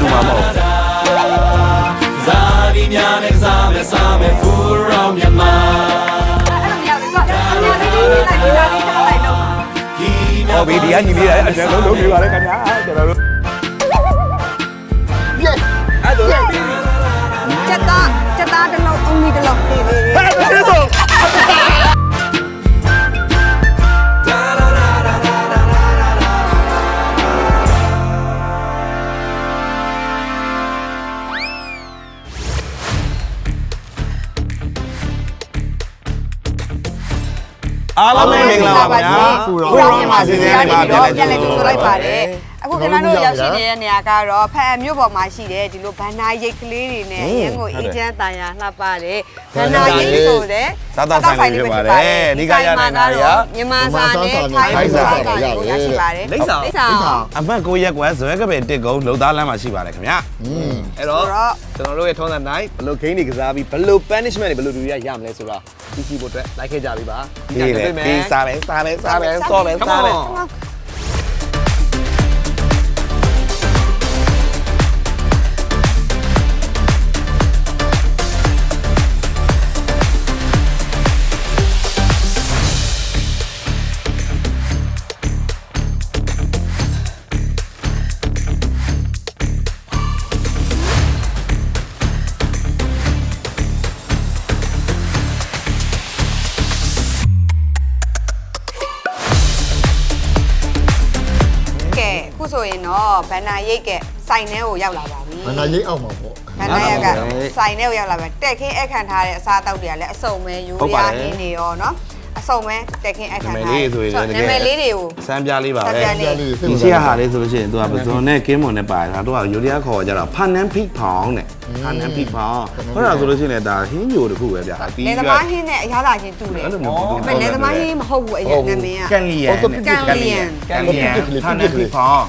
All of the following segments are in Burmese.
သူတို့ကတူမှာမဟုတ်ဇာတိများနဲ့စားမယ်စားမယ်ဖူရောမြန်မာအဲ့လိုမရဘူးကွာညာလေးလေးလိုက်ပြီးသားလေးထားလိုက်တော့ဒီဟောဘီဒီကညီလေးအကျဉ်းလုံးလုံးပြပါလေခင်ဗျာကျွန်တော်တို့အဲ့ဒါချက်သားချက်သားတစ်လုံးအုံးကြီးတစ်လုံးပေးပေးဟဲ့ကျေးဇူး ဗျာဖူရောမြန်မာစီစဉ်နေမှာပြန်လဲကြိုဆိုလိုက်ပါတယ်အခု ကျွန်တော်တို့ရောက်ရှိနေတဲ့နေရာကတော့ဖအမြို့ပေါ်မှာရှိတဲ့ဒီလိုဘန်နာရိတ်ကလေးတွေနဲ့ရင်းကိုအေဂျင့်တန်ရာလှပတဲ့ဘန်နာရိတ်ဆိုတဲ့မြန်မာစာနဲ့ထိုင်းစာကကိုရရှိပါတယ်လိမ့်စာအမတ်ကိုရက်ကွယ်ဇွဲကပင်တစ်ကုန်းလုံသားလမ်းမှာရှိပါတယ်ခင်ဗျာအဲ့တော့တော့ကျွန်တော်တို့ရဲ့ထုံးစံတိုင်းဘယ်လို game တွေကစားပြီးဘယ်လို punishment တွေဘယ်လိုလူတွေကရမလဲဆိုတော့သိရှိဖို့အတွက်လိုက်ခဲ့ကြပြီပါဒီလေဒီစားမယ်စားမယ်စားမယ်စောမယ်စားမယ် အခုဆိုရင်တော့ဘန်နာရိတ်ကဆိုင်ထဲကိုရောက်လာပါပြီဘန္နာရိတ်အောင်မှာပေါ့ဘန်နာရိတ်ကဆိုင်ထဲကိုရောက်လာပါတက်ခင်းအခန့်ထားတဲ့အစားအသောက်တွေကလည်းအစုံပဲယူရရင်းနေရောနော် အစုံပဲတက်ခင်းအခန့်ထားနာမည်လေးတွေကိုစမ်းပြလေးပါပဲစမ်းပြပြလေးစိတ်ဒီဝင်ရှိရစားဟာလေးဆိုလို့ရှိရင်သူကပဇွန်နဲ့ကင်းမွန်နဲ့ပါတယ်ဒါတော့ယူရီးယားခေါ်ကြတော့ဖန်နန်းဖိဖောင်းတဲ့ဖန်နန်းဖိဖောင်းဟောတာဆိုလို့ရှိရင်ဒါဟင်းညိုတခုပဲဗျာအတီးလေသမားဟင်းနဲ့အရားသာချင်းတူတယ်အဲ့လိုမျိုးတူဒါပေမဲ့လေသမားဟင်းမဟုတ်ဘူးအရင်နာမည်ကကန်လီယန်ကန်လီယန်ကန်လီယန်ဖန်နန်းဖိဖောင်း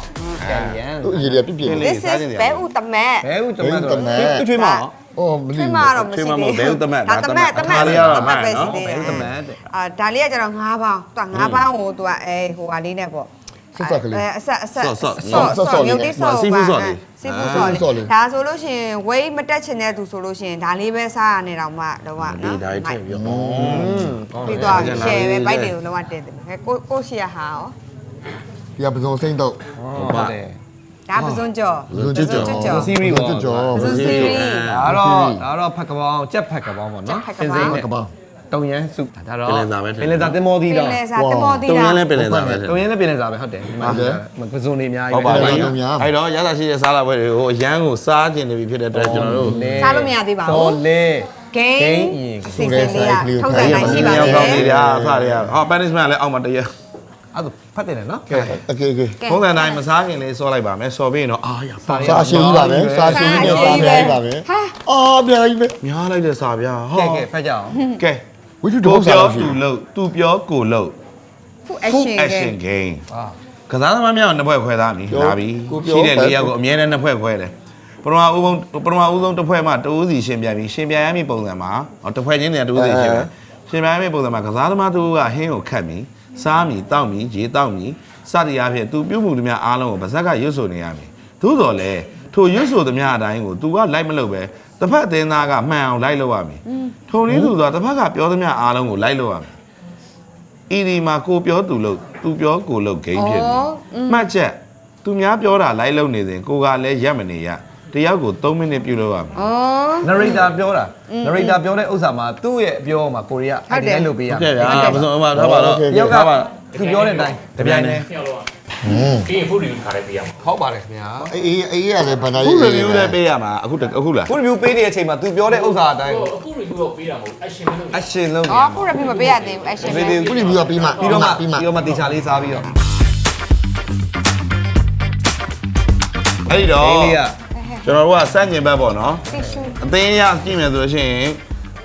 ကန်ရန်သူအရေးရပြပြနေ This is ဘဲဥတမက်ဘဲဦးတမတ်တတော့မဲချွေးမအော် မလီဒီမှာတော့မရှိချွေးမမသေးဟုတ်ဘဲဥတမက်ဒါတမက်တမက်ဒါလေးကတော့တမက်ပဲရှိနော်သေးတယ်ဘဲဦးတမတ်တဲ့အာဒါလေးကကျတော့၅ပေါင်းသူက၅ပေါင်းကိုသူကအဲဟိုဟာလေးနဲ့ပေါ့ဆက်ဆက်ကလေးအဲအဆက်အဆက်ဆော့ဆော့ဆော့ဆော့ဆော့ဆော့ရုပ်လေးဆော့စီဖူးဆော့လေးစီဖူးဆော့စီဖူးဆော့လေးလေးဒါဆိုလို့ရှိရင်ဝိတ်မတက်ချင်တဲ့သူဆိုလို့ရှိရင်ဒါလေးပဲစားရနေတော့မှတော့ကဒီနော်ဒါလေးထည့်ပြီးတော့ပြီးတော့ share ပဲဘိုက်တွေကိုလုံးဝတင်တယ်ခဲကိုကိုရှိရဟာရောဒီကပစုံစိမ့်တော့ဟုတ်ပါတယ် ဒါပစွန်ကြော်ပစုံကျွတ်ကျော်ကျော်စီရီပေါ့ကျွတ်ကျော်ပစွန်စီရီဒါတော့ဒါတော့ဖက်ကပောင်းကြက်ဖက်ကပောင်းပေါ့နော်ကြက်ဖက်ကပောင်းကဘာတုံရန်စုဒါတော့ပင်လယ်စာပဲထည့်ပင်လယ်စာတင်မောသီးပင်တော့လေစာတမောတီတုံတာရင်းလည်းပင်လယ်စာပဲထည့်တုံရန်လည်းပင်လယ်စာပဲဟုတ်တယ်ဒီမှာပဇွန်နေအများကြီးဟုတ်ပါပြီတုံရင်းအဲ့တော့ရသရှိတဲ့စားလာပွဲတွေကိုအရန်ကိုစားကျင်နေပြီဖြစ်တဲ့အတွက်ကျွန်တော်တို့စားလို့မရသေးပါဘူးစောလေဂိဂိမ်းမ်းရင်စီစဉ်လေးကထုတ်ပြန်နိုင်ရှိပါရောက်တကောင်းနေယ်ဗျာအစားတွေကဟော punishment လည်းအောက်မှာတရ အဲ့ဒါဖတ်တယ်နော်ကဲအကေကေပုံစံတိုင်းမစားခင်လေးစောလိုက်ပါမယ်စော်ပြီးရင်တော့အာရပါစာရှိကြီးပါပဲစာရှိကြီးနဲ့စာများကြီးပါပဲဟာအော်ပြကြီးပဲများလိုက်တဲ့စာဗျာကဲကဲဖတ်ကြအောင်ကဲဝိတုကိုတော့စာပြောရှိသူလို့သူပြောကိုလို့ဖူ full action action game အာကစားသမားများကိုနှစ်ဖွဲ့ခွဲသားပြီလာပြီရှိတဲ့လေးယောက်ကိုအမြဲတမ်းနှစ်ဖွဲ့ခွဲတယ်ပထမဦးဆုံးပထမဦးဆုံးတစ်ဖွဲ့မှတိုးစီရှင်ပြန်ပြီးရှင်ပြန်ရမည့်ပုံစံမှာဟောတစ်ဖွဲ့ချင်းတည်းတိုးစီရှင်ပဲရှင်ပြန်ရမည့်ပုံစံမှာကစားသမားတို့ကဟင်းကိုခတ်ပြီး စားပြီးတောက်ပြီးရေတောက်ပြီးစသည်အားဖြင့်သူပြုတ်မှုတွေများအားလုံးကိုဗဇက်ကရွတ်ဆိုနေရမယ်သို့တော်လည်းထိုရွတ်ဆိုသမျှအတိုင်းကိုသူကလိုက်မလုပ်ပဲတစ်ဖက်အသင်းသားကမှန်အောင်လိုက်လုပ်ရမယ်ထုံနည်းသူဆိုတစ်ဖက်ကပြောသမျှအားလုံးကိုလိုက်လုပ်ရမယ်ဤဒီမှာကိုပြောသူလို့သူပြောကိုလို့ဂိမ်းဖြစ်ပြီမှတ်ချက်သူများပြောတာလိုက်လုံနေစဉ်ကိုကလည်းရက်မနေရ တယောက်ကို3မိနစ်ပြုလုပ်ရမယ်ဩ narrator ပြောတာ narrator ပြောတဲ့ဥစ္စာမှာသူ့ရဲ့အပြောမှာကိုရီးယားဟုတ်တယ်အဲ့ဒီလုပ်ပေးရဟုတ်ကဲ့ဗျာပစုံအမထားပါတော့တယောက်ကသူပြောတဲ့အတိုင်းတပြိုင်တည်းနှစ်ယောက်လောက်ကပြီးရင် food review ခါလေးပေးရမှာဟုတ်ပါတယ်ခင်ဗျာအေးအေးရတယ်ဗန္ဒာခုကြီး review လည်းပေးရမှာအခုတအခုလား food review ပေးနေတဲ့အချိန်မှာသူပြောတဲ့ဥစ္စာအတိုင်းဟို food review တော့ပေးတာမဟုတ် action လေးလုပ် action လုပ်နေဩဖူရပြီမပေးရသေးဘူး action ပေးသေးခုဘူးနေပြီးတော့ပြီးမှပြီးတော့မှပြီးမှ ပြီးတော့မှတေချာလေးစားပြီးတော့ အဲ့ဒီတော့ဒိန်းလေးက ကျွန်တော်တို့ကစန့်ကျင်ဘက်ပေါ့နော် tissue အသေးရကြည့်မယ်ဆိုလို့ရှိရင်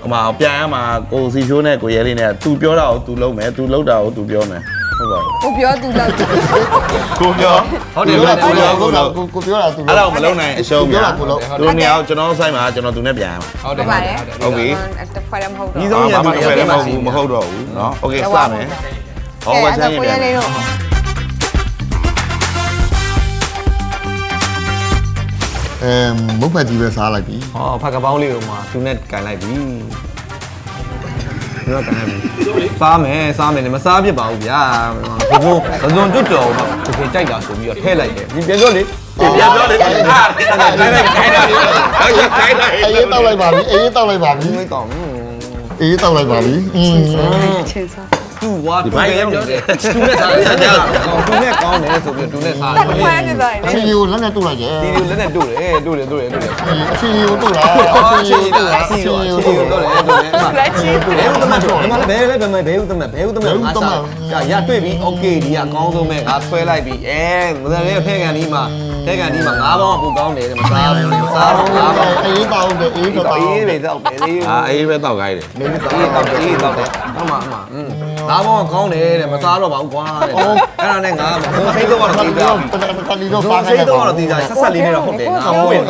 ဟိုမှာပြန်ရမှာကိုစီချိုးနဲ့ကိုရဲလေးနဲ့သူပြောတာကိုသူလုပ်မယ်သူလုပ်တာကိုသူပြောမယ်ဟုတ်ပါဘူး ကိုပြောသူလောက်တာ ကိုပြော ဟုတ်တယ် ပြော ဟုတ် တာ တယ် ကို ဟုတ်တယ် ပြောကိုကိုပြောတာသူ အဲ့ဒါကိုမလုပ်နိုင်အရှုံးများ ပြောတာကိုလုပ် သူတို့နေရာကျွန်တော်ဆိုင်မှာကျွန်တော်သူနဲ့ပြန်ရမှာ ဟုတ်တယ် ဟုတ်ပါတယ် ဟုတ်ပြီ တစ်ခွဲလည်းမဟုတ်တော့ ဒီဆုံးရ ဘာ သူ မှ ရ မ ပြ ပဲမ မှာ ဟုတ် ရှိ ဘူးမဟုတ်တော့ဘူးเนาะโอเคစမယ်ဟော ကဲ ဝ အဲ့ ချ ဒါ မ်းရင် ကိုရ ပြန် အဲမုတ်ဖက်ကြီးပဲစားလိုက်ပြီဟောဖက်ကပေါင်းလေးကိုမှသူနဲ့ကန်လိုက်ပြီဒီတော့ကန်လိုက်ပြီစားမယ်စားမယ်လည်းမစားဖြစ်ပါဘူးဗျာဘုံဘုံကျွတ်တော်တော့တကယ်ကြိုက်တာဆိုပြီးတော့ထည့်လိုက်တယ်ဒီပြန်ပြောလေပြန်ပြောလေအာခိုင်းလိုက်ခိုင်းလိုက်ခိုင်းလိုက်ခိုင်းလိုက်အေးတောက်လိုက်ပါပြီအေးတောက်လိုက်ပါပြီမင်းတော့အေးတောက်လိုက်ပါပြီอืมချင်းစား သူဝါသူနဲ့ရောက်နေတယ်သူနဲ့စားတယ်သူနဲ့ကောင်းတယ်ဆိုပြီးသူနဲ့စား တက်ခွဲနေပါ အချီကိုလက်နဲ့တုတ်လိုက်ရဲ့ ဒီလိုလက်နဲ့တို့တယ်တို့တယ်တို့တယ်တို့တယ် အချီကိုတုတ်လား အချင်းတို့အချင်းတို့အချင်းတို့တို့တယ်တို့တယ်ဘဲဥသမတ်တို့ဒီမှာဘဲလဲဘဲမဲဘဲဥသမတ်ဘဲဥသမတ်ငါစားရတွေ့ပြီโอเคဒီကအကောင်းဆုံးပဲငါဆွဲလိုက်ပြီအဲမစံလေးဖဲကန်ဒီမှာဖဲကန်ဒီမှာငါးပေါင်းအပူကောင်းတယ်မစားဘူးမစားဘူးငါးပေါင်း အေးတောက်တယ်အေးတောက် အေးပဲတော့ပဲလေး အာအေးပဲတောက်ခိုင်းတယ် မင်းတော့အေးတော့အေးတော့တယ်ဟုတ်မှာဟုတ်မှာอืม ငါးပေါင်းကောင်းတယ်တဲ့မစားတော့ပါဘူးကွာတဲ့အဲ့ဒါနဲ့ငါဘုံစိတ်တော့တော့တီးတာခဏဒီတော့ဘုံစားစိခဲ့တ်တော့တော့တီးတာဆက်ဆက်လေးနဲ့တော့ဟုတ်တယ်ငါဟုတ်တယ်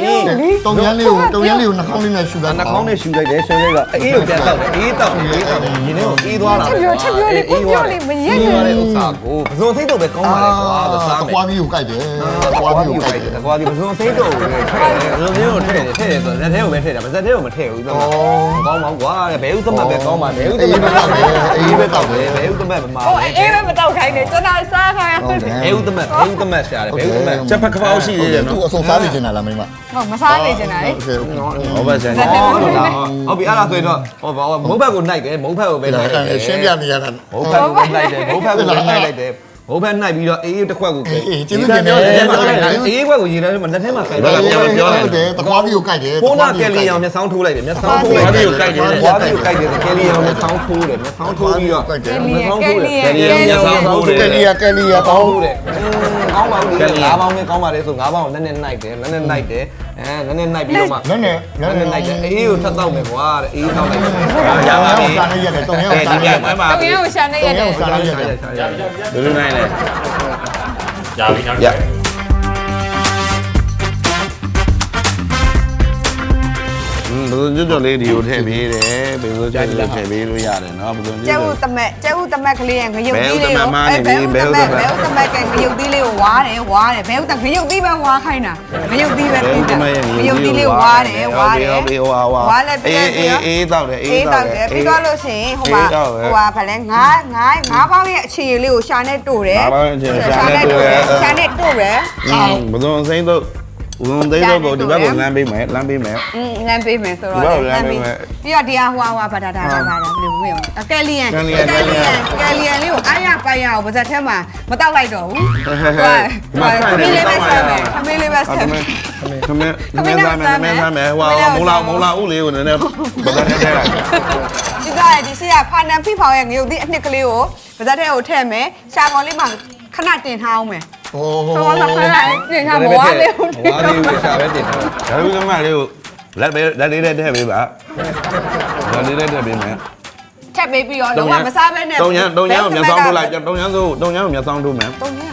အေးတုံရမ်းလေးကိုတုံရမ်းလေးကိုနှာခေါင်းလေးနဲ့ရှူလိုက်နှာခေါင်းနဲ့ရှူလိုက်တယ်ရှူလိုက်တော့အေးကိုပြန်တော့တယ်အေးတော့အေးတော့ရင်ထဲကိုအေးသွားတာအေးသွားတဲ့ဥစ္စာကိုဘုံစိတ်တော့ပဲကောင်းပါလေကွာသစားမယ်ကွာပြီးကိုကြိုက်တယ်ကွာကွာပြီးပြီးကိုကိုကြိုကြိုက်က်တတယ်ယ်ကွာဒီဘုံစိတ်တော့ထည့်တယ်ထည့်တယ်ဘုံစိတ်ကိုထည့်တယ်ထည့်တယ်ဆိုလက်ထဲကိုပဲထည့်တာဗဇက်ထဲကိုမထည့်ဘူးသမကောင်းပါကွာတဲ့ဘဲဥသမတ်ပဲကောင်းပါဘဲဥသမတ်အေးပဲတောက်တယ်ဘဲဥသမတ်မမာ ဟိုအေးပဲမတော့ခိုင်းနေကျွန်တော်စားခိုင်းရ ဘဲဥသမတ်ဘဲဥသမတ်ရှာတယ်ဘဲဥသမတ် ချက်ဖက်ခပေါက်ရှိသေးတယ် သူ နော် အစုံစားနေချင်တာလားမိမ ဟုတ်မစားနေချင်တာလေ โอเคโอเค ဟောပါစံ ဇက်တယ်ဟုတ်တယ် ဟုတ်ပြီအဲ့ဒါဆိုရင်တော့ဟောဘာမုတ်ဘက်ကိုနှိုက်တယ်မုတ်ဘက်ကိုပဲနှိုက်တယ် ရှင်းပြနေရတာ မုတ်ဘက်ကိုပဲနှိုက်တယ်မုတ်ဘက်ကိုပဲနှိုက်လိုက်တယ် မုတ်ဘက်နှိုက်ပြီးတော့အေးတစ်ခွက်ကိုအေးကျေးဇူးတင်တယ်အေးခွက်ကိုရေထဲမှာလက်ထဲမှာခိုင်ဟုတ်တယ်တကွာပြီးကိုကြိုက်တယ်ဘိုးနာကယ်လီအောင်မျက်စောင်းထိုးလိုက်တယ်မျက်စောင်းထိုးလိုက်တယ်ဘွားပြီးကိုကြိုက်တယ်ကယ်လီအောင်မျက်စောင်းထိုးတယ်မျက်စောင်းထိုးပြီးတော့ကြိုက်တယ်ကဲလီကဲလီကဲလီကယ်လီယာကယ်လီယာပေါင်းထိုးတယ် ကောင်းပါဘူးလေငါးပေါင်းနဲ့ကောင်းပါတယ်ဆိုငါးပေါင်းကိုနည်းနည်းနှိုက်တယ်နည်းနည်းနှိုက်တယ်အဲနည်းနည်းနှိုက်ပြီးတော့မှနဲ့နဲ့နည်းနည်းနှိုက်တယ်အေးကိုထပ်တော့မယ်ကွာတဲ့အေးတော့လိုက်တယ်ရပါပြီစားနေရတယ်တုံရအဲဒီပြိုင်ပွဲမှာတော့ရင်ကိုရှာနေရတယ်စားနေရတယ်လူလူနိုင်လေရပြီနောက်ရတစ်อื ဘယ်လိုကြွကြွလေးဒီကိုထည့်ပေးတယ်ဘယ်လိုကြွကြွထည့်ပေးလို့ရတယ်နော်ဘယ်လိုကြွကျဲကြွ ဦးတမက်ကျဲဦးတမက်ကလေးရဲ့ငရုတ်သီးလေးဘဲကိုဥတမက်မားနေပြီဘဲဘဲဦးဥတတမမက်က်ဘဲဦးတမက်ကငရုတ်သီးလေးကိုဝါတယ်ဝါတယ်ဘဲဦးတငရုတ်သီးပဲဝါခိုင်းတာငရုတ်သီးပဲပြီးတာငရုတ်သီးလေးဝါတယ်ဝါတယ်ဟုတ်ပြီဟုတ်ပြီဟိုဟာဟိုဝါလည်းပြီးအေးတော့အေးအေးတောက်တယ်အေးတောက်တယ်ပြီးတော့လို့ရှိရင်ဟိုမှာဟိုဟာဗလဲငါးငါးငါးပေါင်းရဲ့အခြေလေးကိုရှာနဲ့တို့တယ်ငါးပေါင်းအခြေရှာနဲ့တို့တယ်ရှာနဲ့တို့တယ်อืมဘယ်လိုစိမ့်တော့ ဘယ်လိုသိတော့ကိုဒီဘက်ကိုလမ်းပေးမယ်လမ်းပေးမယ်อืมလမ်းပေးမယ်ဆိုတော့ဒီဘက်ကိုလမ်းပေးမယ်ပြီးတော့ဒီဟာဟိုဟာဟိုဟာဘာဒါဒါဒါဒါဘယ်လိုပြောမလဲကယ်လီယန်ကယ်လီယန်ကယ်လီယန်ကယ်လီယန်လေးကိုအားရပိုင်ရအောင်ပါဇက်ထဲမှာမတောက်လိုက်တော့ဘူးဟိုခမင်းလေးပဲဆက်မယ်ခမင်းလေးပဲအဲ့ဆက်ဒါမယ်ခမင်းခမင်းသားမယ်ခမင်းသားမယ်ဟိုမုံလာမုံလာဦးလေးကိုနည်းနည်းဘာသာထဲလိုက်ဒီကဒီစီကဖာနန်ဖိဖောင်ရဲ့ငရုတ်သီးအနှစ်ကလေးကိုပါဇက်ထဲကိုထည့်မယ်ရှာကော်လေးမှာခဏတင်ထားအောင်မယ် โอ้ဟိုကခဏတင်ထားမဝါလေးကိုဝါလေးကိုရှာပဲတင်တာဒါလူကမလေးကိုလက်ပေးလက်လေးနဲ့ထည့်ပေးပါလက်လေးနဲ့ထည့်ပေးမယ်ချက်ပေးပြီးတော့တော့မစားဘဲနဲ့တုံရန်တုံရန်ကိုမျက်စောင်းထိုးလိုက်တုံရန်ဆိုတုံရန်ကိုမျက်စောင်းထိုးမယ်တုံရန်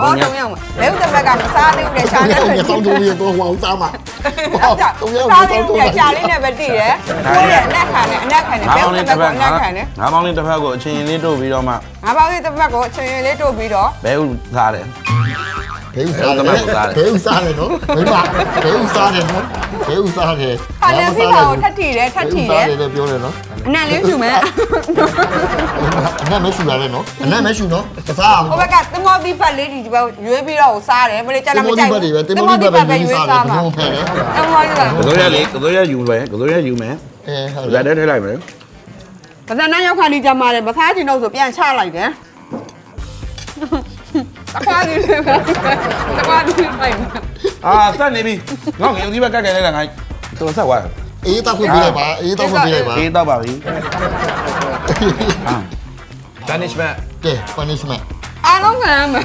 ။အော်တုံးရောက်မှာ။ဘဲဥတဘက်ကနေစားသေးဦးတယ်ရှာနေတယ်။ညောင်းတူရတော့ဟိုအောင်စားမှာ။ဟုတ်တုံးရောက်စားသေးဦးတယ်ရှာလေးနဲ့ပဲတည်တယ်။ကိုရဲ့အနက်ခံနဲ့အနက်ခံနဲ့ဘဲဥတဘက်ကအနက်ခံနဲ့ငါးပေါင်းလေးတစ်ဖက်ကိုအချင်းချင်းလေးတို့ပြီးတော့မှငါးပေါင်းလေးတစ်ဖက်ကိုအချင်းချင်းလေးတို့ပြီးတော့ဘဲဥစားတယ်။ဘဲဥစားတယ်။ဘဲဥစားတယ်နော်။မိမဘဲဥစားတယ်နော်။ဘဲဥစားတယ်။ဟာလည်းစီကောင်ထက်ထီတယ်ထက်ထီတယ်။ဘဲဥစားတယ်လည်းပြောတယ်နော်။ အနံ့လေးရှူမယ်အနံ့မရှိပါနဲ့နော်အနံ့မရှိနော်တစားအောင်ဟိုဘက်ကသမောတိပတ်လေးဒီဒီဘက်ရွေးပြီးတော့စားတယ်မလေးကြာလာမကြိုက်ဘူးတင်မောတိပတ်ပဲတင်မောတိပတ်ပဲရွေးစားတယ်ဘုံဖဲတယ်သမောတိပတ်ကလေးရလေကလေးရယူမယ်ကလေးရယူမယ်အဲဟုတ်ဇာတ်ထဲထည့်လိုက်မယ်ပဇာနာရောက်ခါလေးကြမှာတယ်မစားချင်တော့ဆိုပြန်ချလိုက်တယ်တကွားနေလေတကွားနေလိုက်အာစက်နေပြီငေါငယ်ဒီဘက်ကကဲလိုက်တာငါတော်ဆက်သွားတယ် အေးတောက်ခွင့်ပေးလိုက်ပါအေးတောက်ခွင့်ပေးလိုက်ပါအေးတော့ပါပြီအာ punishment ကဲ punishment အားလုံးခံရမယ်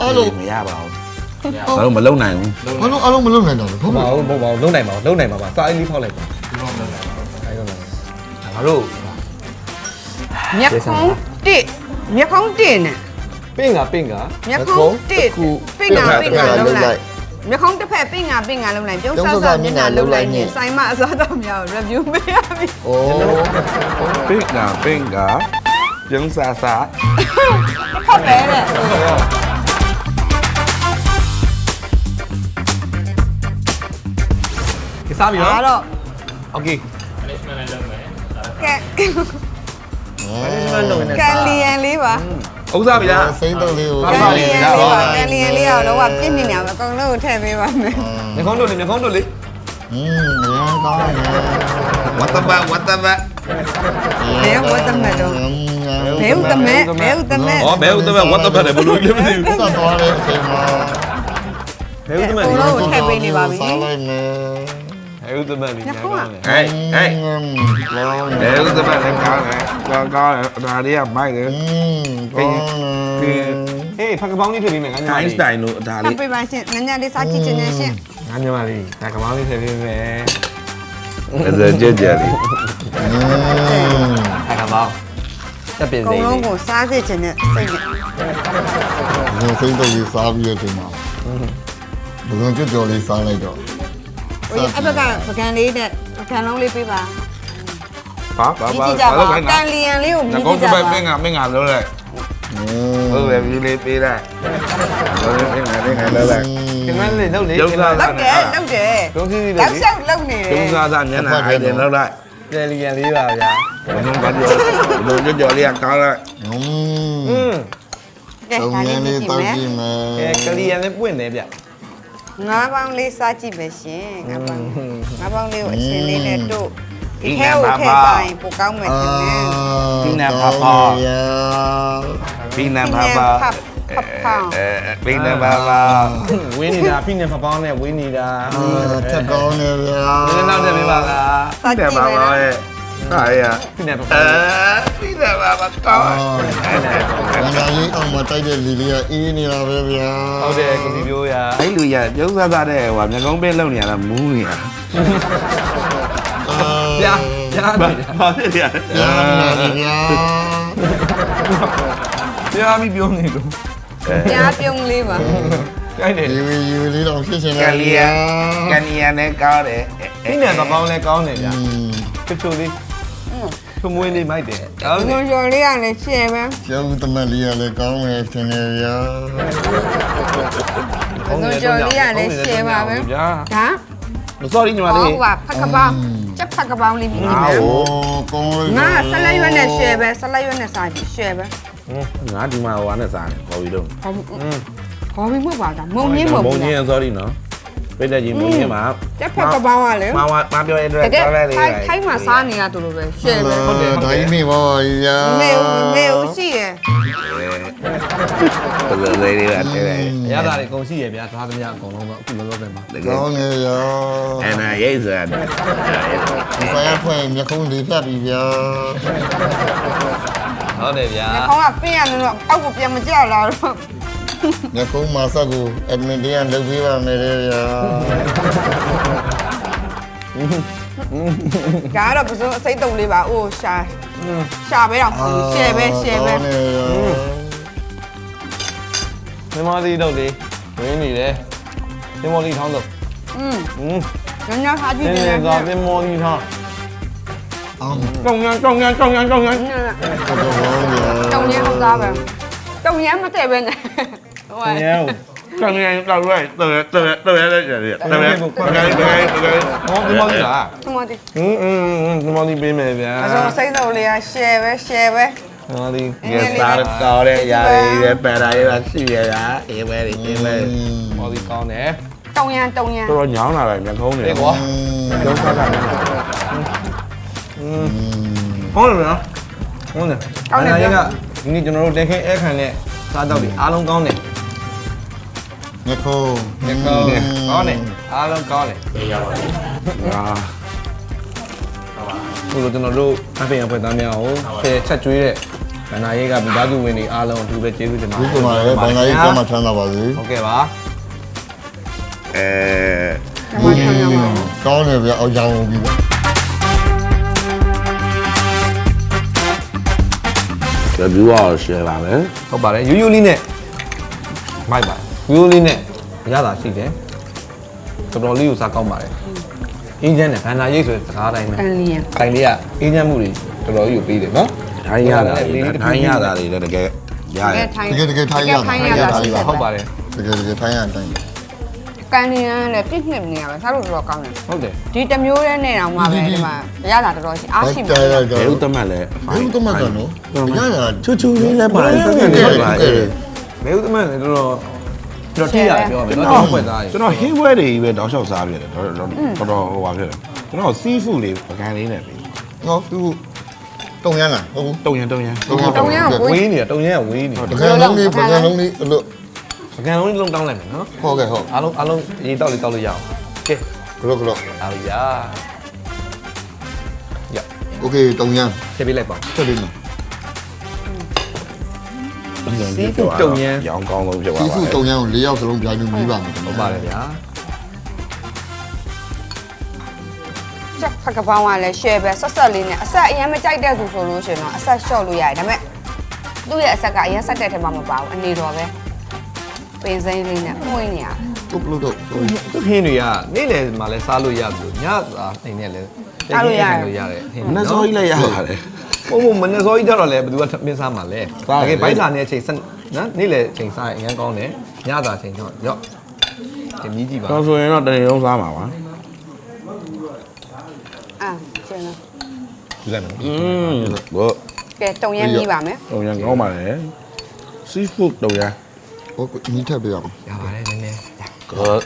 အဲ့လိုမရပါဘူးဘာလို့မလုံနိုင်ဘူးဘလို့အဲ့လိုမလုပ်နိုင်တော့ဘူးဟုတ်မပါဟုတ်ဘူးမဟုတ်ပါဘူးလုံးနိုင်ပါဘူးလုံးနိုင်ပါပါစာအင်းလေးဖောက်လိုက်ပါအဲတော့ငါတို့မျက်ခုံးတစ်မျက်ခုံးတစ်နဲ့ပင့်ကပင့်ကမျက်ခုံးတစ်ပင့်ငါပင့်ငါလုံးလိုက် မျက်ခုံးတစ်ဖက်ပင့်ငါပင့်ငါလုံးလိုက်ပြုံးဆဆမျက်နှာလုံးလိုက်နေဆိုင်မအစားတော်များ review ပေးရပြီ โอ้ ပင့်ကပင့်ကပြုံးစားစား ဖတ်ပဲတဲ့ စားပြီနော် ဒါတော့ โอเค management လည်းလုပ်မယ် ကဲ management လုပ်နေ ကန်လီယန်လေးပါ ဥစားပြီလားစိမ့်တော့လေးကိုကန်လီယန်လေးပါကန်လီယန်လေးကတော့တော့ပြည့်နေနေမှာအကုန်လုံးကိုထည့်ပေးပါမယ်ညခုံးတို့လေညခုံးတို့လေอืมရန်ကောင်းတယ်ဝတ်တပတ်ဝတ်တပတ်ဘယ်ဝတ်တမဲ့တော့ဘယ်ဥတမဲ့ဘယ်ဥတမဲ့ဩဘယ်ဥတပတ်ဝတ်တပတ်တယ်ဘလို့လဲမသိဘူးဆက်သွားတဲ့အချိန်မှာဘယ်ဥဒ္ဓမအလီကုန်လုံးကိုထည့်ပေးနေပါပြီစားလိုက်မယ် အဲဥသမတ်လေးညာကောင်းတယ်ဟဲ့ဟဲ့အဲဥသမတ်လေးကောင်းတယ်ကောင်းကောင်းတယ်ဒါလေးကမိုက်တယ်อืมကောင်းတယ်ဟေးဖကပောင်းလေးထည့်ပေးမယ်ငါညာအိုင်းစလေးတိုင်လို့ဒါလေး ပြပါရှင်နည်းနည်းလေးစားကြည့်ခြင်းနဲ့ရှင်ငါညာမလေးဒါကပောင်းလေးထည့်ပေးမယ်အစကြက်ကြက်လေးဖကပောင်းတက်ပင်အကုစိန်န်လုံးလေးကိုစားစေခြင်းနဲ့စိတ်နဲ့ငါစိတ်တည်းစားပြီးရတဲ့မှာဘုံကျွတ်ကျော်လေးစားလိုက်တော့ ဟိုအဘကပကံလေးနဲ့ပကံလုံးလေးပေးပါ ဘာဘာ ကြည့် ဘာ ကြည့်ကြပါကန်လီယန်လေးကိုမြ ငါ ည် ကော ကြ င်း ည့် တ ကြ ပတ်မင်း ပါ ကမင်းကလုံးလိုက် อืม ဟုတ်တယ်ဒီလေးပေးလိုက်လုံးလေးမင်းကမင်းကလုံးလိုက် ခင်မလေးလုပ်လေ လောက်တယ်လောက်တယ် လုံးစီစီ တော လို့ က်လျှောက်လုံနေတယ် ကျုံးစားစားမျက်နှာအိုက်တယ်လုံးလိုက် တယ်လီယန်လေးပါဗျာ ဘုံကကြောလုံးကြကြောလေးကကောင်းလိုက် อืม อืม ကဲ သုံး ဒါ ရ လေး င်း ကြ လေး ည့် တောက် မယ် ကြည့်မယ် ကဲကလီယန်လေးပွင့်တယ်ဗျ ငါးပေါင်းလေးစားကြည့်ပဲရှင်ငါးပေါင်းငါးပေါင်းလေးကိုအချင်းလေးနဲ့တို့ဒီထဲကိုထည့်စားရင်ပိုကောင်းမယ်ရှင်နဲ့ပြီးနံပါပါ အဲပြီးနံပါပါဝင်းနေတာဖိနေဖပောင်းနဲ့ဝင်းနေတာထက်ကောင်းနေဗျာဒီနောက်တက်ပေးပါလားစားကြတဲ့ည့်ပါမယ်ပါနော်ရဲ့ ဟာရဖိနေဖအဲပောင်းပြီးနံပါပါကောင်းငါကြီးအောင်မတိုက်တဲ့လီလီကအေးနေတာပဲဗျာဟုတ်တယ်ကိုဒီမျိုးရာအဲ့လူရကျုံးစားစားတဲ့ဟိုမျက်ကုံးပေးလုံနေရတာမူးနေရဗျာဗျာဘာဘာဖြစ်ရဗျာဗျာဗျာပြီးပြောနေလို့ကြားပြုံးလေးပါကြိုက်တယ်ဒီဝီယူလေးတော့ဖြစ်ရှင်ကလာလီယာကန်နီယာနဲ့ကောင်းတယ်ဖိနေဖပောင်းလည်းကောင်းတယ်ဗျာอืมချွတ်ချွတ်လေး ဖမွေးလေးမိုက်တယ်ဟုတ်ညွန်ညွန်လေးကလည်းရှယ်ပဲကျောင်းသမက်လေးကလည်းကောင်းမယ်ရှင်နေဗျာညွန်ညွန်လေးကလည်းရှယ်ပါပဲဗျာဒါမစော်ရီညီမဟောလေးဟိုကဖက်ကပောင်းချက်ဖက်ကပောင်းလေးမြည်နေမယ်โอ้ကောင်းလို့ငါဆက်လက်ရွက်နဲ့ရှယ်ပဲဆက်လက်ရွက်နဲ့စားပြီးရှယ်ပဲငါဒီမှာဟိုနဲ့စားတယ်ခေါ်ပြီးတော့ဟောဟောပြီးမဟုတ်ပါဒါမုံညင်းမဟုတ်မုံဘူးကြီးစော်ရီနော် ပိတ်တဲ့ကြီးမုံကြီးမှာချက်ဖက်ကပောင်းကလည်းမမမပြောရတဲ့တကယ်ကောင်းလိုက်လေးထိုင်းထိုင်းမှာစားနေရတူလို့ပဲရှယ်ပဲဟုတ်တယ်ဒါကြီးနေပါပါဗျာမေဦးမေဦးရှိရယ်ဘယ်လိုလေးတွေကတဲတယ်ရတာတွေအကုန်ရှိရဗျာသွားသမျှအကုန်လုံးတော့အခုလောလောဆယ်မှာတကယ်ကောင်းနေရောအဲ့နာရိတ်စားတယ်ဒီဖယားဖွင့်မျက်ခုံးလေးဖြတ်ပြီဗျာဟုတ်တယ်ဗျာခေါင်းကပြင်းရလို့အောက်ကိုပြန်မကြလာတော့ မျက်ခုံးမှာဆက်ကိုအဒမင်တရားလုပ်ပေးပါမယ်လေဗျာ ဒါကတော့ပစုံအစိမ့်တုံလေးပါအိုးရှာရှာပဲတော့ရှယ်ပဲရှယ်ပဲ ကောင်းနေရော မမော်လီတော့လေဝင်းနေတယ်မမော်လီထောင်းတော့ อืม อืม ညညစားကြည့် န နေ ည်း တ န ယ် ည်းတော့မမော်လီထောင်း အောင် ကြောင်ရန်ကြောင်ရန်ကြောင်ရန်ကြောင်ရန် တော်တော်ကောင်းဗျာ တုံရင်းဟုတ်သားပဲတုံရင်းမတည့်ပဲနဲ့ ဟို ညော ကံရံတော့ရဲတော်တော်တော်ရဲတဲ့ရတယ်တော်ရဲတော်ရဲတော်ရဲတော်ရဲ ဟောဒီမော်လီလား ထမတီ อืมอืมဒီမော်လီပေးမယ်ဗျာ အစုံစိမ့်တုံလေးကရှယ်ပဲရှယ်ပဲ မော်လီ ဒီစားတော်ရဲရာရပရာရရှိရတာအေးပဲအေးပဲ မော်လီကောင်းတယ် တုံရန်တုံရန် တော်တော်ညောင်းလာတယ်မျက်ခုံးနေ ဒီကွာ ကျုံးစားတာနဲ့ ဟုတ်တယ်နော်ဟုတ်တယ်အဲ့ဒါကြီးကဒီနေ့ကျွန်တော်တို့တက်ခင်းအဲခံနဲ့စားတော့ဒီအားလုံးကောင်းတယ် မျက်ခုံးညကောင်းတယ်ကောင်းတယ်အားလုံးကောင်းတယ်အာခုလိုကျွန်တော်တို့အဖေရဖွဲ့သားများကိုဖယ်ချက်ကျွေးတဲ့ဗန္နာရေးကမိသားစုဝင်တွေအားလုံးအထူးပဲကျေးဇူးတင်ပါဒီကမှာလည်းဘင်္ဂါကြီးကမှချမ်းသာပါစေဟုတ်ကဲ့ပါအဲဓမ္မချမ်းရပါကောင်းတယ်ဗျာအောင်ရောင်ပြီဗျာကြဘူးအောင်ရှယ်ပါမယ်ဟုတ်ပါတယ်ယူယူလေးနဲ့မိုက်ပါယူ ယူလေးနဲ့ရတာရှိတယ်တော်တော်လေးကိုစားကောင်းပါတယ်အင်းချမ်းနဲ့ဗန္နာရေးဆိုတဲ့စကားတိုင်းပဲကန်လီယန်ခိုင်လေးကအင်းချမ်းမှုတွေတော်တော်ကြီးကိုပေးတယ်နော်ထိုင်းရတာထိုင်းရတာတွေလည်းတကယ်ရတတကယ်ယ်ထိုင်းတကယ်တကယ်ထိုင်းရတာထိုင်းရတာရှိတယ်ဟုတ်ပါတယ်တကယ်တကယ်ထိုင်းရတိုင်း ကန်နေရလည်းပြစ်နှစ်နေရပဲစားလို့တော်တော်ကောင်းတယ်ဟုတ်တယ်ဒီတစ်မျိုးတည်းနဲ့တော့မှပဲဒီမှာရလာတော်တော်ရှိအားရှိမှာတယ်တယ်ဘယ်ဥတမတ်လဲဘယ်ဥတမတ်ကနော်ရရချူချူလေးလည်းပါတယ်စက်စက်လေးပါဘဲဥသမန်လည်းတော်တော် တော်တိရပြောမယ်နော်တော့ဖွက်သား ကျွန်တော်ဟင်းဘွဲတွေကြီးပဲတောက်လျှောက်စားပြတယ်တော်တော်တော်တော်ဟိုပါဖြစ်တယ်ကျွန်တော်စီးဖူးလေးပကံလေးနဲ့ပြီ နော်သူတုံရမ်းလားဟုတ် တုံရံတုံရံ တုံးရအောင်ကို ဝေးနေတုံရဲဝေးနေ ပကံလုံးလေးပကံလုံးလေးအဲ့လို ပကံလုံးလုံးတောင်းလိုက်မယ်နော် ဟုတ်ကဲ့ဟုတ် အားလုံးအားလုံးရေတောက်လေးတောက်လို့ရအောင်ကဲ ကလောကလော အားရရ โอเคတုံရမ်း ထည့်ပေးလိုက်ပါ ဆက်လေးနော် စီးဖူးတုံရံရောင်းကောင်းဆုံးဖြစ်သွားဒီပါခုတယ်တုံရမ်းကို၄ယောက်စလုံးပြိုင်လို့ပြီးပါမယ်ဟုတ်ပါတယ်ဗျာချက်ဖက်ကပောင်းကလည်း share ပဲဆက်ဆက်လေးနဲ့အဆက်အရင်မကြိုက်တဲ့သူဆိုလို့ရှိရင်တော့အဆက် short လို့ရတယ်ဒါပေမဲ့သူ့ရဲ့အဆက်ကအရင်ဆက်တဲ့ထဲမှာမပါဘူးအနေတော်ပဲပင်စိမ့်လေးနဲ့မှုန်းနေရတုတ်လို့တော့သူခင်းတွေကနေ့လယ်မှာလဲစားလို့ရပြီညစာနေနဲ့လဲလို့ရတယ်ဟင်းနတ်စောကြီးလည်းရပါတယ် ဘုံဘုံမနေ့စောကြီးကြတော့လဲဘယ်သူကမင်းစားမှာလဲတကယ်ဘိုက်စာနဲ့အချိန်နော်နေ့လယ်အချိန်စားရင်အရင်ကောင်းတယ်ညစာအချိန်တော့ရော့ဒီမြည်ကြည့်ပါတော့ဆိုရင်တော့တနေ့လုံးစားမှာပါအာကျင်းလားကြည့်လိုက်မယ်อืมဘောကဲတုံရမ်းပြီးပါမယ်တုံရံကောင်းပါလေစီးဖူးတုံရံဟိုနီးထပ်ပြရအောင်ရပါတယ်နည်းနည်းကော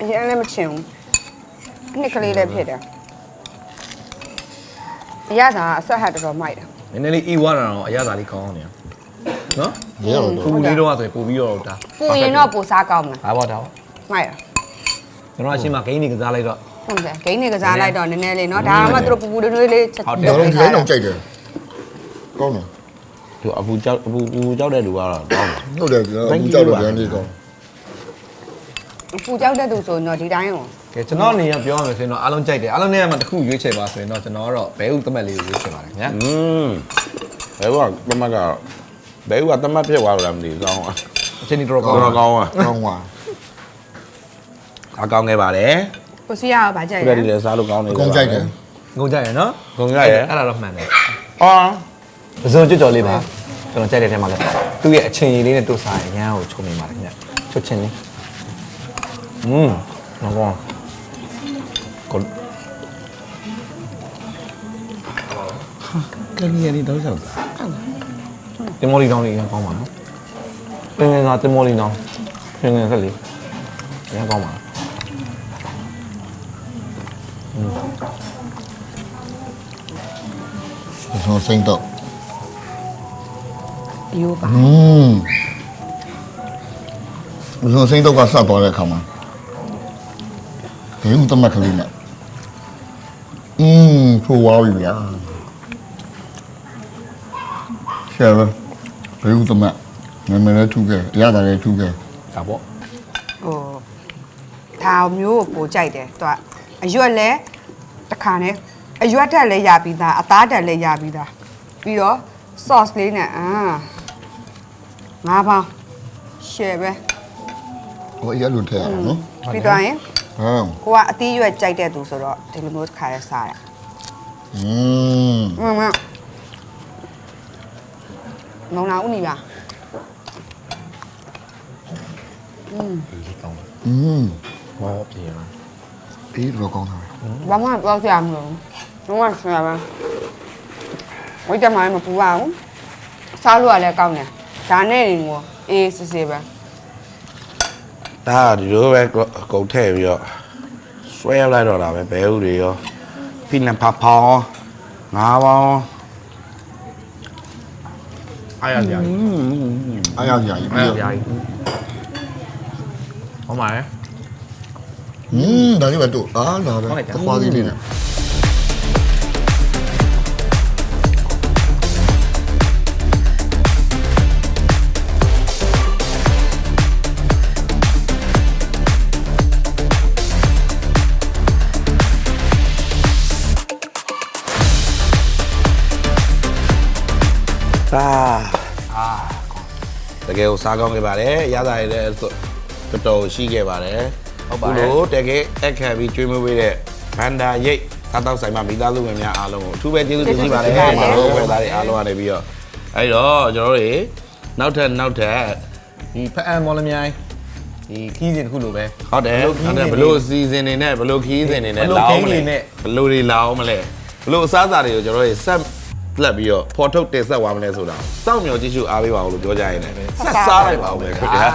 အရင်လည်းမချင်ဘူးအနှစ်ကလေးလည်းဖြစ်တယ်အ ရတာအဆက်ဟတ်တော်တော်မိုက်တာနည်းနည်းလေးအေးဝါတာတော့အရသာလေးကောင်းအောင်နေရနော်ရေတော့ပူလေးတော့ဆိုရင်ပူပြီးတော့ဒါပူရင်တော့ပူစားကောင်းမှာဒါပေါ့ဒါပေါ့မိုက်တာကျွန်တော်အရှင်းမှာဂိမ်းတွေကစားလိုက်တော့ဟုတ်တယ်ဂိမ်းတွေကစားလိုက်တော့နည်းနည်းလေးနော်ဒါမှမဟုတ်သူတို့ပူပူတွေတွေလေးချက်ဟုတ်တယ်လုံးလုံးအောင်ကြိုက်တယ်ကောင်းတယ်သူအပူကြောက်အပူပူကြောက်တဲ့လူကတော့ကောင်းတယ်ဟုတ်တယ်အပူကြောက်တဲ့လူကလည်းကောင်း ပူကြောက်တဲ့သူဆိုရင်တော့ဒီတိုင်းကိုကဲကျွန်တော်အနေနဲ့ပြောရမယ်ဆိုရင်တော့အားလုံးကြိုက်တယ်အားလုံးနဲ့မှတစ်ခုရွေးချယ်ပါဆိုရင်တော့ကျွန်တော်ကတော့ဘဲဥတမက်လေးကိုရွေးချယ်ပါတယ်ခင်ဗျာอืมဘယ်ဘောတမတ်ကတော့ဘယ်ဘောတမတ်ပြက်သွားလို့လားမသိဘူးကောင်းပါအချိန်ဒီတော့ကောင်းတော့ကောင်းပါကောင်းပါအားကောင်းခဲ့ပါတယ်ကိုစီရအောင်ဗာကြိုက်တဒီယ်လည်းစားလို့ကောင်းနေတယ်ကောင်းကြိုက်တယ်ငုံကြရယ်နော်ဂုံရရဲ့အဲ့ဒါတော့မှန်တယ်အော်ပစုံကြွကြော်လေးပါကျွန်တော်ကြိုက်တဲ့ထဲမှာလည်းသူ့ရဲ့အချိန်ရည်လေးနဲ့တို့စားရင်အရန်ကိုချုံနေပါတယ်ခင်ဗျာချွတ်ချင်းလေး อืมနော်ကောကို ကလေးရည်တော့ဆောက်တာ တင်မော်လီတောင်းလေးရမ်းကောင်းပါနော်ပင်ငယ်ကတင်မော်လီတောင်းပင်ငယ်ကလေးရမ်းကောင်းပါ ကျွန်တော်စိမ့်တော့ ယူပါ อืมကျွန်တော်စိမ့်တော့ကစသွားတဲ့အခါမှာ ဘယ်ဦးတမတ်ကလေးနဲ့อืมဆိုဝါပြီဗျာဆရာဘယ်ဦးတမတ်နာမည်လည်းထူခဲ့အရသာလည်းထူခဲ့ဒါပေါ့ဟိုဒါမျိုးကိုပိုကြိုက်တယ်သူကအရွက်လဲတစ်ခါနဲ့အရွက်တက်လဲရပြီးသားအသားတက်လဲရပြီးသားပြီးတော့ sauce လေးနဲ့အာငါးပေါင်း share ပဲဟိုအရက်လို့ထည့်ရအောင်နော်ပြီးတော့ရင် ဟမ် ကိုကအသီးရွက်ကြိုက်တဲ့သူဆိုတော့ဒီလိုမျိုးတစ်ခါလဲစားတယ် อืม မှန်မှန်မုံလာဦးနေပါ อืม မောပြေရ အေးတော့ကောင်းတာပဲ ဘာမှပြောစရာမလိုဘူးလုံးဝဆွဲပါဝိတ်တမိုင်းမပူပါဘူးစားလို့ရလဲကောင်းတယ်ဒါနဲ့ရင်ကိုအေးစစ်စစ်ပဲ ဒါကဒီလိုပဲကုတ်ထည့်ပြီးတော့ဆွဲရလိုက်တော့တာပဲဘဲဥတွေရောဖိလန်ဖာဖောင်းငါးပေါင်းအားရကြအားရကြကြီးအဲ့ပြီးဒါတော့ဗျာကြီးဟောမှာလေอืมဒါလေးပဲတို့အားလာပဲသခွားသေးလေးနဲ့ အာအာတကယ်ကိုစားကောင်းခဲ့ပါတယ်ရတာရည်လည်းတော်တော်ရှိခဲ့ပါတယ်ဟုတ်ပါတယ်လို့တကယ်အခက်ပြီးကျွေးမွေးပေးတဲ့ဘန္ဒာရိတ်စားတော့ဆိုင်မှာမိသားစုဝင်များအားလုံးကိုအထူးပဲကျေးဇူးတင်ရှိပါတယ်မတော်ဖွဲ့သားတွေအားလုံးကနေပြီးတော့အဲ့တော့ကျွန်တော်တို့တွေနောက်ထပ်နောက်ထပ်ဒီဖက်အံမော်လမြိုင်ဒီခီးစဉ်တစ်ခုလိုပဲဟုတ်တယ်ဟုတ်တယ်ဘလို့စီစဉ်နေနဲ့ဘလို့ခီးစဉ်နေနဲ့ဘလို့လာအောင်ဂိမ်းတွေနဲ့ဘလို့တွေလာအောင်မလဲဘလို့အစားအစာတွေကိုကျွန်တော်တို့ဆက် လက်ပြီးတော့ဖော်ထုတ်တင်ဆက်သွားမလဲဆိုတာစောင့်မျှော်ကြည့်ရှုအားပေးပါဦးလို့ပြောကြရင်လည်းဆက်စားလိုက်ပါဦးပဲခင်ဗျာ